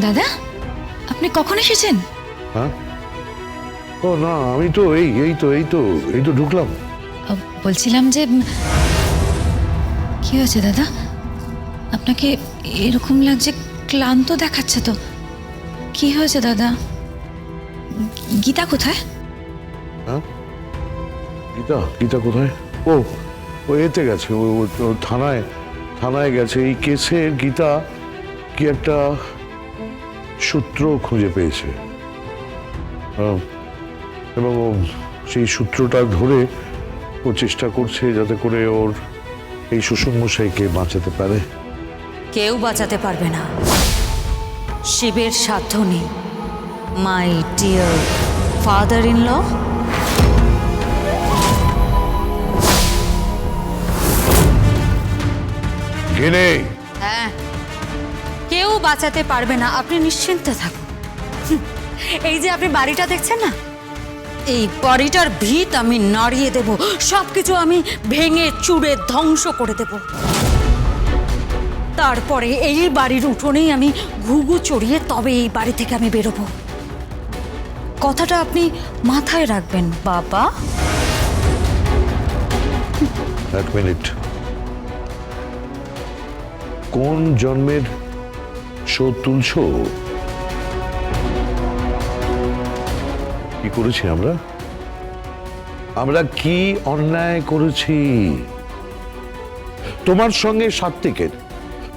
দাদা আপনি কখন এসেছেন? হ্যাঁ? ও না আমি তো এই এই তো এই তো এই তো ঢুকলাম। বলছিলাম যে উম, কি হয়েছে দাদা? আপনাকে এরকম লাগছে ক্লান্ত দেখাচ্ছে তো। কি হয়েছে দাদা? গীতা কোথায়? হ্যাঁ? গীতা গীতা কোথায়? ও ও এতে গেছে ও ও- ও থানায় থানায় গেছে। এই কেসের গীতা কি একটা সূত্র খুঁজে পেয়েছে। এবং ও সেই সূত্রটা ধরে ও চেষ্টা করছে যাতে করে ওর এই শ্বশুর মশাইকে বাঁচাতে পারে। কেউ বাঁচাতে পারবে না। শিবের সাধ্য নেই। My dear father in law গেলে বাঁচাতে পারবে না, আপনি নিশ্চিন্তে থাকুন। এই যে আপনি বাড়িটা দেখছেন না? এই বাড়িটার ভিত আমি নাড়িয়ে দেব, সবকিছু আমি ভেঙে চুড়ে ধ্বংস করে দেব। তারপরে এই বাড়ির উঠোনেই আমি ঘুঘু চড়িয়ে তবে এই বাড়ি থেকে আমি বেরোবো। কথাটা আপনি মাথায় রাখবেন, বাবা। এক মিনিট। কোন জন্মের তুলছো কি করেছি আমরা? আমরা কি অন্যায় করেছি? তোমার সঙ্গে সাত্বিকের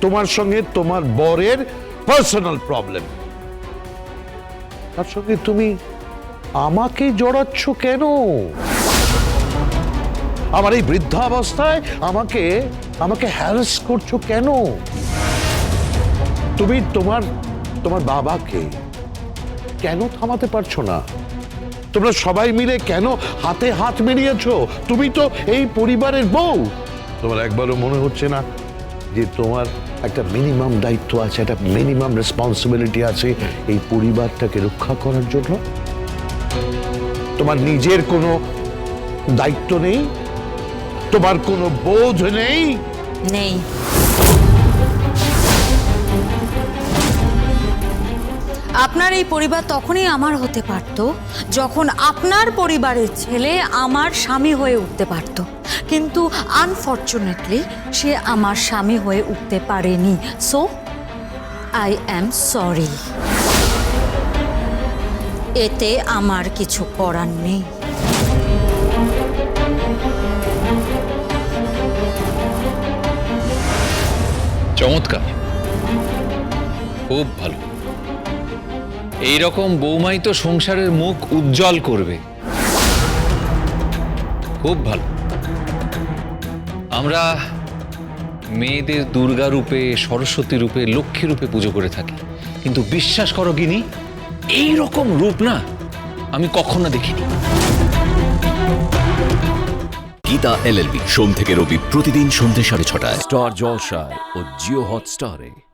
তোমার সঙ্গে তোমার বরের পার্সোনাল প্রবলেম তার সঙ্গে তুমি আমাকে জড়াচ্ছ কেন? আমার এই বৃদ্ধাবস্থায় আমাকে আমাকে হ্যারাস করছ কেন? তুমি তোমার তোমার বাবাকে কেন থামাতে পারছ না? তোমরা সবাই মিলে কেন হাতে হাত মিলিয়েছো? তুমি তো এই পরিবারের বউ। তোমার একবারও মনে হচ্ছে না যে তোমার একটা মিনিমাম দায়িত্ব আছে, একটা মিনিমাম রেসপন্সিবিলিটি আছে এই পরিবারটাকে রক্ষা করার জন্য? তোমার নিজের কোনো দায়িত্ব নেই? তোমার কোনো বোধ নেই? নেই। আপনার এই পরিবার তখনই আমার হতে পারত, যখন আপনার পরিবারের ছেলে আমার স্বামী হয়ে উঠতে পারত। কিন্তু আনফর্চুনেটলি সে আমার স্বামী হয়ে উঠতে পারেনি। সো আই অ্যাম সরি এতে আমার কিছু করার নেই। চমৎকার। খুব ভালো। এই রকম বৌমাই তো সংসারের মুখ উজ্জ্বল করবে। খুব ভালো। আমরা মেয়েদের দুর্গা রূপে সরস্বতী রূপে লক্ষ্মী রূপে পুজো করে থাকি। কিন্তু বিশ্বাস করো গিনি এই রকম রূপ না আমি কখনো দেখিনি। গীতা এলএলবি সোম থেকে রবি প্রতিদিন সন্ধ্যে সাড়ে ছটায়। স্টার জলসায় ও জিও হটস্টারে।